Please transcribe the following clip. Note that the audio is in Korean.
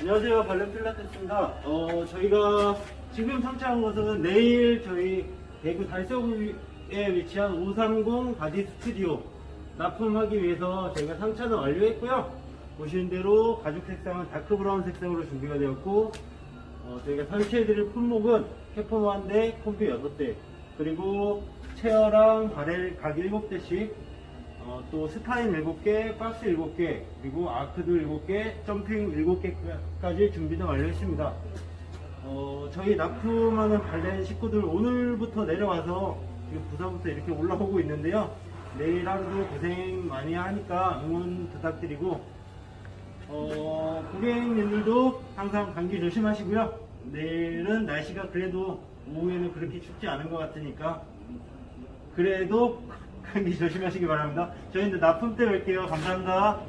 안녕하세요. 발렌 필라테스입니다. 어, 저희가 지금 상차한 것은 내일 저희 대구 달서구에 위치한 530 바디 스튜디오 납품하기 위해서 저희가 상차는 완료했고요. 보시는 대로 가죽 색상은 다크 브라운 색상으로 준비가 되었고, 어, 저희가 설치해드릴 품목은 캐퍼만 대 컴퓨 6대, 그리고 체어랑 바렐 각 7대씩 어, 또 스타인 7개, 박스 7개, 그리고 아크도 7개, 점핑 7개까지 준비는 완료했습니다. 어, 저희 납품하는 발렌 식구들 오늘부터 내려와서 지금 부산부터 이렇게 올라오고 있는데요. 내일 하루도 고생 많이 하니까 응원 부탁드리고, 어, 고객님들도 항상 감기 조심하시고요. 내일은 날씨가 그래도 오후에는 그렇게 춥지 않은 것 같으니까 그래도 조심하시기 바랍니다. 저희는 납품 때 뵐게요. 감사합니다.